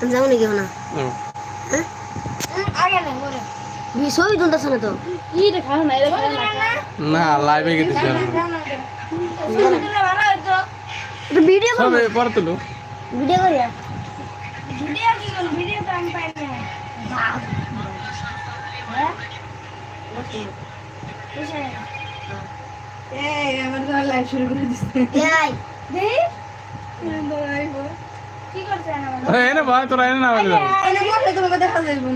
আমি যাব নাকি না। হ্যাঁ। তুমি ছবি তুলতেছ না তো না। লাইভে গেছি ভিডিও করো। পরে তুলো। ভিডিও করি ভিডিও কি করব? ভিডিও তো আমি পাই না। হ্যাঁ এই আমার তো লাইভ শুরু করে দিচ্ছে এই দেই কি করছ না এ না ভাই তোরা এনে না বলে এনে বললে তোমাকে দেখা যাবে বোন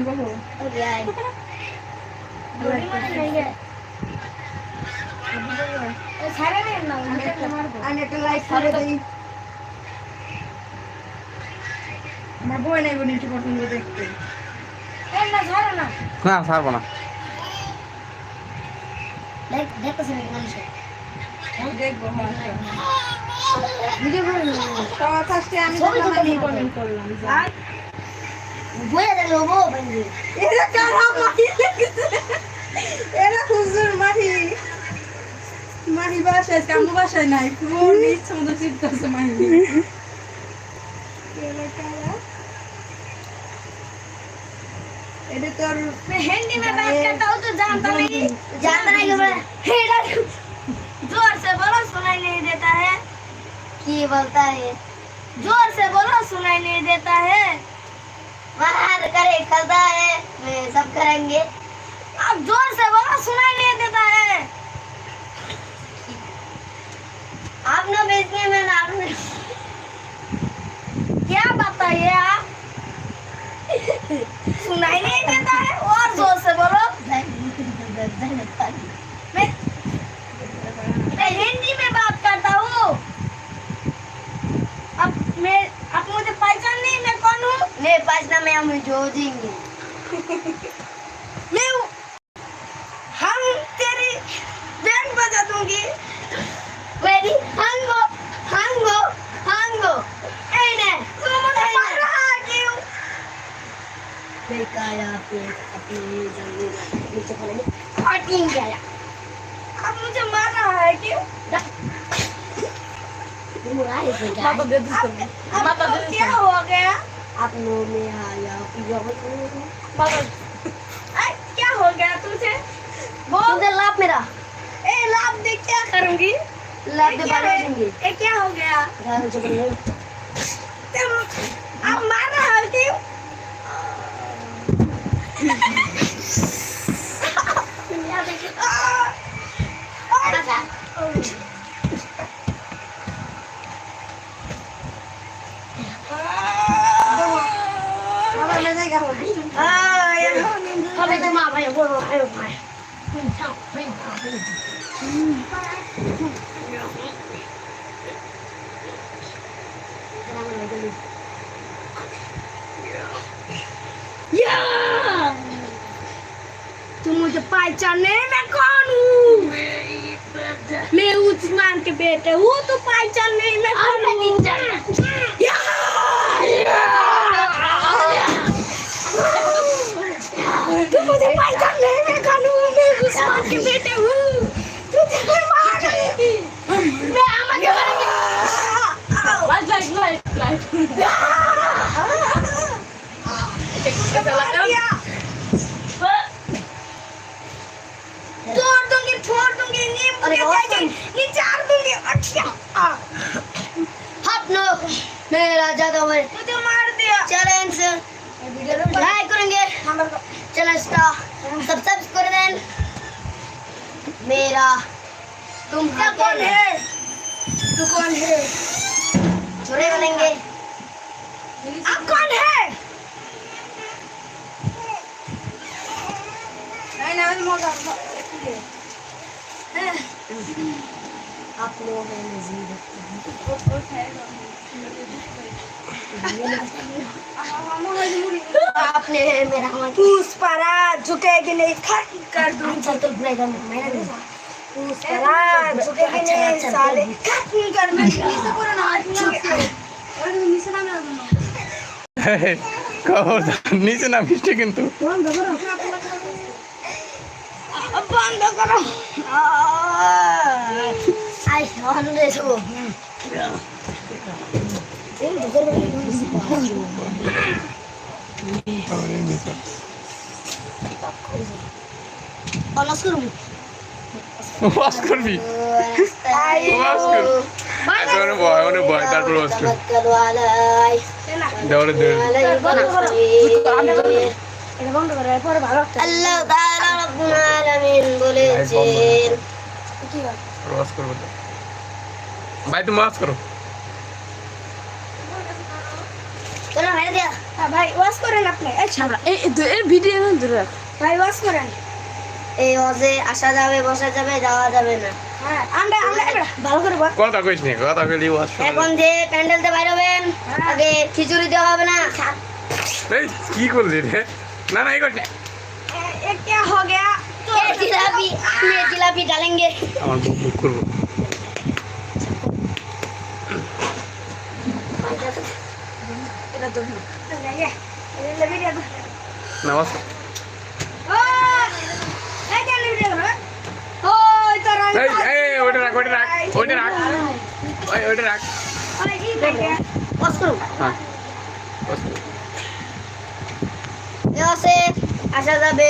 না আমি একটা লাইভ করে দিই। আমার বই নাই বোন একটু পছন্দ দেখতে। না ছাড়ে না। না ছাড়বো না। দেখ দেখতেছ নাকি মানুষ? দেখব সবার ফার্স্টে আমি দেখলাম আমি কমেন্ট করলাম বুঝে দেখল বউ এটা কারা মাটি এরা খুচুর মাটি মাহি বাসায় কামু বাসায় নাই পুরো ইচ্ছে মতো চিপতেছে মাহি এটা তোর হ্যান্ডি ম্যাম একটা তাও তো জানতাম জানতাম बोलता है, ज़ोर से बोलो, सुनाई नहीं देता है। बाहर करे करता है मैं सब करेंगे। आप ज़ोर से बोलो, सुनाई नहीं देता है। आप ना बेचने में ना क्या बताइए आप? सुनाई नहीं देता है, और ज़ोर से बोलो। जोड़ेंगे मैं हम तेरी बैंड बजा दूँगी वेरी हंगो हंगो हंगो एने बेकार आपने अपनी जल्दी नीचे पड़ेंगे फाटिंग गया आप मुझे मार रहा है क्यों पापा बेबी पापा बेबी क्या हो गया आप लोग में आया अरे, क्या हो गया तुझे? बोल। दे लाभ मेरा। ए लाभ दे क्या करूँगी? लाभ दे क्या बारे ए क्या हो गया? घर से बने तुम अब मार रहा हो क्यों पहचाने में कौन हूँ? मैं उस्मान के बेटे हूँ तो तू पहचाने तो में कौन हूँ? तू ये चार दूँगी अच्छा हम लोग मेरा ज़्यादा भाई मुझे मार दिया। चलो इनसे। लाइक करेंगे। चलो इसका। सब्सक्राइब कर। दें मेरा। तुम क्या कौन है। तू कौन है? चोरे बनेंगे। आप कौन है? नहीं नहीं मोगा आप लोग हैं नजीर आपने मेरा झुकेगी नहीं कर कर दूँ चल तो ब्लेगर मैंने पूछ पारा झुकेगी नहीं साले खर कर मैं इससे पूरा नाच नहीं और नीचे ना मैं आ दूँगा कहो नीचे ना मिस्टेक किंतु বন্ধ করো। আই বন্ধ দেবো অনাস করব? ওয়াশ করবি? রব্বুল আলামিন বলেছেন কি হয়? ওয়াশ করব তো। ভাই তুমি করো। চলো দিয়া। হ্যাঁ, ভাই ওয়াশ করেন আপনি। এই ছাড়া। এই এর ভিডিও ধরে ভাই ওয়াশ করেন। এই হজে আসা যাবে বসা যাবে যাওয়া যাবে না। হ্যাঁ আমরা আমরা ভালো করে কথা কইস নি কথা কইলি ওয়াশ এখন যে প্যান্ডেলতে বাইর হবেন আগে খিচুড়ি দেওয়া হবে না। এই কি করলি রে? না না এই করিস না। ये क्या हो गया ये जिलाबी ये जिलाबी डालेंगे আমার বুক বুক করবো এটা তো ये ये वीडियो না ওয়াশ কর। ओ ए क्या वीडियो ओ इधर এই এই ওইটা রাখ ওইটা রাখ ওইটা রাখ ওই ওইটা রাখ বস করুন হ্যাঁ ওয়াশ কর। এ হসে আসা যাবে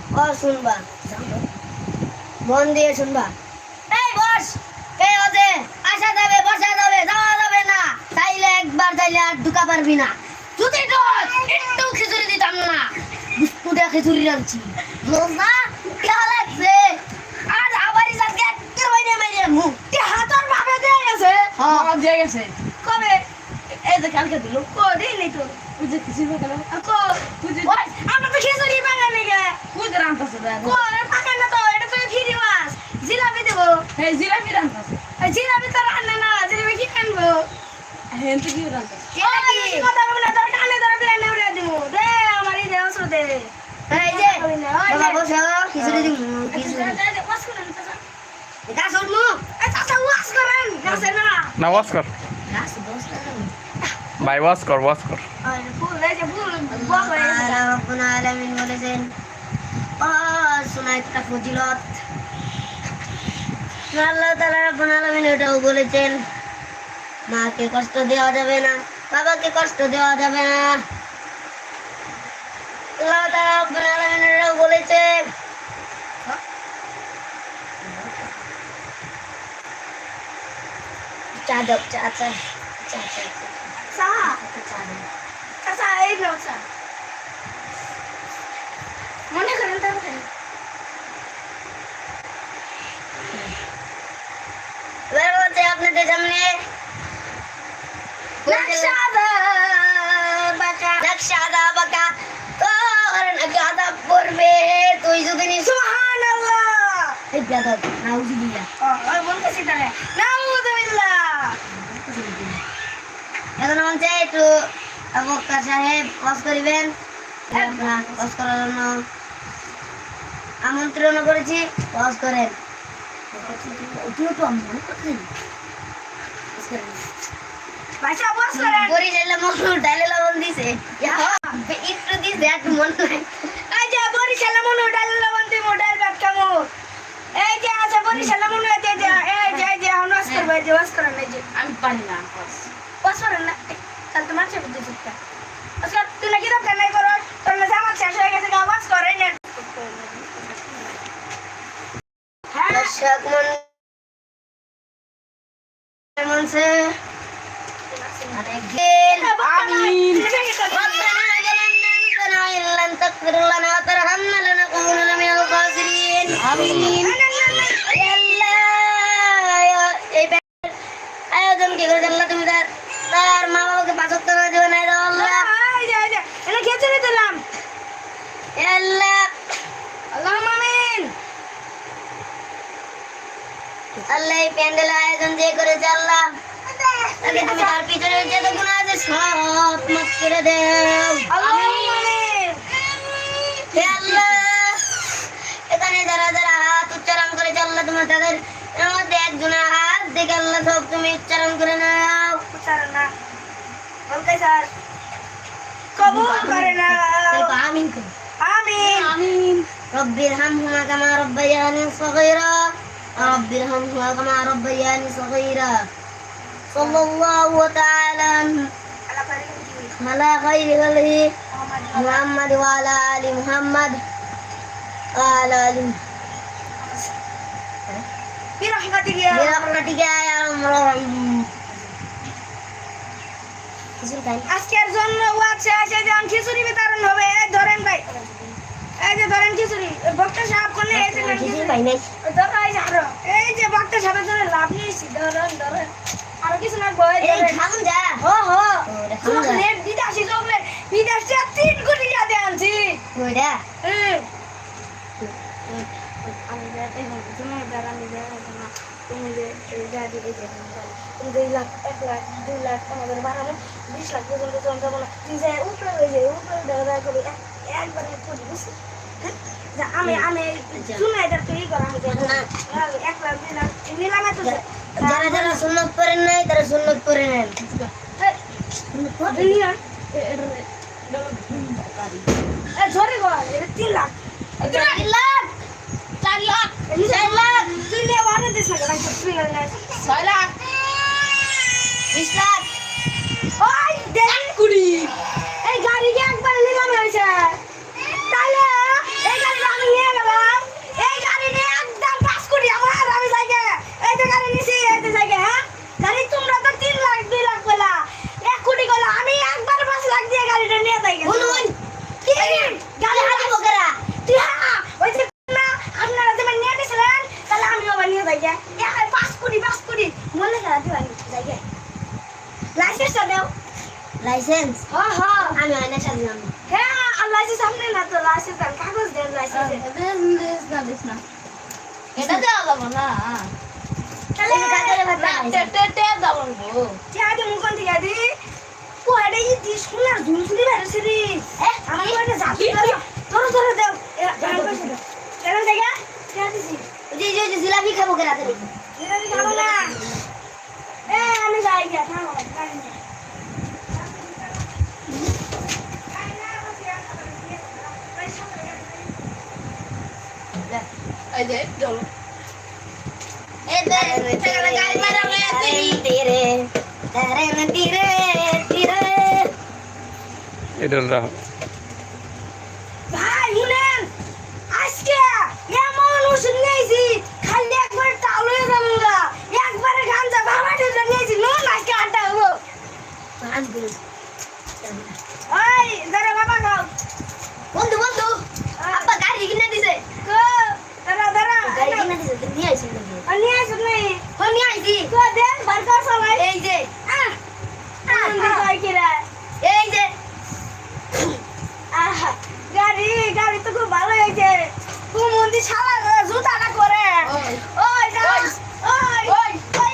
ও শুনবা। মন দিয়ে শুনবা। এই বস! এই হতে আসা যাবে বসা যাবে যাওয়া যাবে না। চাইলে একবার চাইলে আর ঢুকা পারবি না। যদি তো একটু খিচুড়ি দিতাম না। বিস্কুটে খিচুড়ি রাখছি না কেমন লাগছে? আজ আবারই আজকে একের বাইরে মেরে মুখ হাতর ভাবে দিয়ে গেছে? হ্যাঁ দিয়ে গেছে। কবে? এই যে কালকে দিল। কো নাই তো? বুঝে কিছু হবে না কো বুঝি আমরা তো খিচুড়ি বানাই বুঝে রান্তাছে কো এ না তো এটা তো ফিরি মাছ। জিলাপি দেবো। এই জিলাপি রান্তাছে এই জিলাপি তো রান্না না জিলাপি কি আনব? হেন তো কি রান্তাছে। এটা কি? কি কথা বলব তোর কানে ধরে প্লেনে উড়ে দিবো। দে আমার এই দেহ দে। এই যে বাবা বসে খিচুড়ি দিন খিচুড়ি। গাছ উঠমু না। ওয়াশ কর। গাছ দোষ ভাই ওয়াশ কর ওয়াশ কর। একটা ফজিলত আল্লাহ তাআলা রব্বুল আলামিন এটাও বলেছেন মাকে কষ্ট দেওয়া যাবে না বাবাকে কষ্ট দেওয়া যাবে না আল্লাহ তাআলা রব্বুল আলামিন এটাও বলেছেন চা দাও চা চা চা চা চা চা দাও। মনে করেন তারপরে এবার বলছে আপনাদের সামনে নকশাদা বাঁকা। তোর নাকি আদাব পড়বে। তুই যদি নি সুবহানাল্লাহ। এই বেদব নাউজুবিল্লাহ। ওই বলতেছি তাহলে নাউযুবিল্লাহ এখন একটু আবক্কা সাহেব ওয়াজ করিবেন। আমরা করার জন্য আমন্ত্রণ করেছি। ওয়াজ করেন। তুই তো ভাষা বস করেন বরিশালে মনে ডালে লবণ দিছে। একটু দিছে একটু মনে নাই। এই যে বরিশালে মনে ডাল লবণ দিব ডাল ভাত খামু। এই যে আছে বরিশালে মনে এই যে এই যে এই যে হনস করবে যে ওয়াজ করেন এই যে। আমি পারি না ওয়াজ করেন না তাহলে তোমার চেয়ে বুঝতে تغفر لنا وترحمنا لنكونن من الخاسرين آمين আয়োজন কি করে আল্লাহ তুমি তার তার মা বাবাকে পাঁচক তারা দেবে না দাও আল্লাহ এই যে এই যে এটা খেতে দিলাম এ আল্লাহ আল্লাহ আমিন আল্লাহ এই প্যান্ডেল আয়োজন যে করেছে আল্লাহ তাকে তুমি তার পিছনে যে তো গুণা আছে সব দেও তাদের এর মধ্যে একজনের হাত দেখে আল্লাহ সব তুমি উচ্চারণ করে নাও উচ্চারণ না বলতে স্যার কবুল করে না আমিন করো আমিন আমিন رب ارحمهما كما ربياني صغيرا رب ارحمهما كما ربياني صغيرا صلى الله تعالى على خير خلقه محمد وعلى آل محمد وعلى آل برحمتك Pirang katiga. Pirang katiga yang আজকের জন্য ওয়াক্সে আসে যেমন খিচুড়ি বিতরণ হবে। ধরেন ভাই। এই যে ধরেন খিচুড়ি। বক্তা সাহেব কোনে এই যে আচ্ছা, খিচুড়ি এই যে বক্তা সাহেবের জন্য লাভ নিয়েছি ধরেন ধরেন আর কিছু লাগবে এই খাম যা। ও হো এই যে দুই লাখ এক লাখ দুই লাখ আমাদের বাড়ানো বিশ লাখ পর্যন্ত চলে যাব না তুই উপরে হয়ে যায় উপরে একবারে বুঝছিস হ্যাঁ? আমি এক লাখ দুই লাখ নিলামে তো যারা যারা সুন্নত করেন নাই তারা সুন্নত করে নেন। ধরে গো তিন লাখ। চার লাখ। চার লাখ চার লাখ। দিস না লাখ তুই না ছয় লাখ বিশ লাখ ওই একবার নিলাম হয়েছে তাহলে এই গাড়ি আমি নিয়ে গেলাম এই গাড়ি নিয়ে একদম পাঁচ কোটি আমার আমি যাইগে এই যে গাড়ি নিছি এই যে যাইগে হ্যাঁ গাড়ি তোমরা তো তিন লাখ দুই লাখ পেলা এক কোটি গেলা আমি একবার পাঁচ লাখ দিয়ে গাড়িটা নিয়ে যাইগে শুনুন কি গাড়ি হাতে বকেরা তুই হ্যাঁ ওই যে না আপনারা যেমন নিয়ে গেছিলেন তাহলে আমি আবার নিয়ে যাইগে এক পাঁচ কোটি পাঁচ কোটি মনে খেলা দিবা যাইগে লাইসেন্সটা দাও লাইসেন্স হ্যাঁ হ্যাঁ আমি অনেক সাজলাম হ্যাঁ আর লাইসেন্স সামনে না তো লাইসেন্স দেন কাগজ দেন লাইসেন্স এটা দেওয়া যাব না তাহলে এই যে কাগজের ভাত না, লাগাইছে। টেটে টে যাব গো টিয়াদি মুখন থেকে দি পোয়াটা ই দি সোনার ঝুলঝুলি বেরোছে রে আমার পোয়াটা জাতি ধরো ধরো দেও এরকম দেখা টিয়াদি জি ওই যে- যে- যে জিলাপি খাব কে রাতে এরকম খাব না আমি যাই গিয়া থামো। এই যে চলো এটা রাখ ভাই শুনেন আজকে এমন ওষুধ নিয়েছি খালি একবার টাউলে যাব না একবারে গাঞ্জা বাবা ঢেলে নিয়েছি নুন আজকে আড্ডা হব ওই দাঁড়া বাবা খাও বন্ধু বন্ধু আব্বা গাড়ি কিনে দিছে। তো দাঁড়া দাঁড়া গাড়ি কিনে দিছে নিয়ে আইছো নাকি আমি আসুন নেই হই নিয়ে আইছি। তো দেন বারকার সবাই। এই যে। এই যে। গাড়ি গাড়ি তো খুব ভালো হয়েছে। খুব মন্দি সারা জুতাটা করে ওই। ওই ওই। ওই।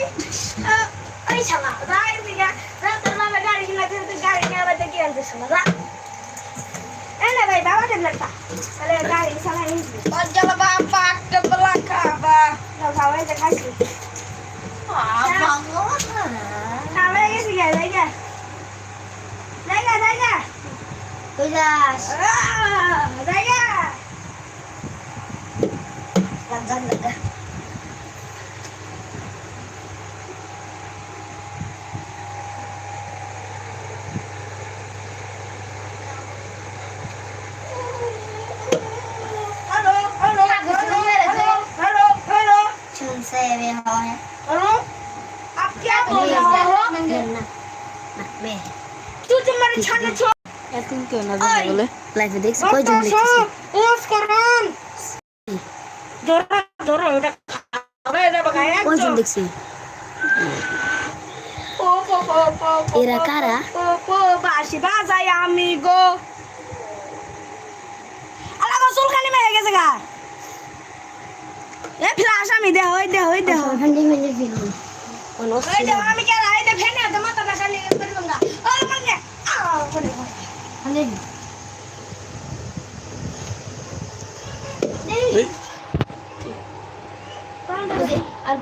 ওই। শালা। রাগ দিগা রাতের নামে গাড়ি কিনা দিতে গাড়ি কিনা বাইতে কি আনতে শালা এনে ভাই বাবা টেবলেটটা তাহলে গাড়ি শালা নিবি। অজ্জালা বাবা একটা বলা খাবা। খাওয়াই যে gosh. Ah, saya. Lanjut lagi. xe về hồi Hello. Up kia bò. Nè. Nè. Chú cho mình chăn cho তুমি কেউ না জানো বলে। লাইফে দেখছি কয়জন দেখছি এরা কারা? আমি গো। আলা আচ্ছা, আমি কে রাইতে ফেনে মাথা ব্যথা নিয়ে করব না ও মানে আ করে দেখি এই, আর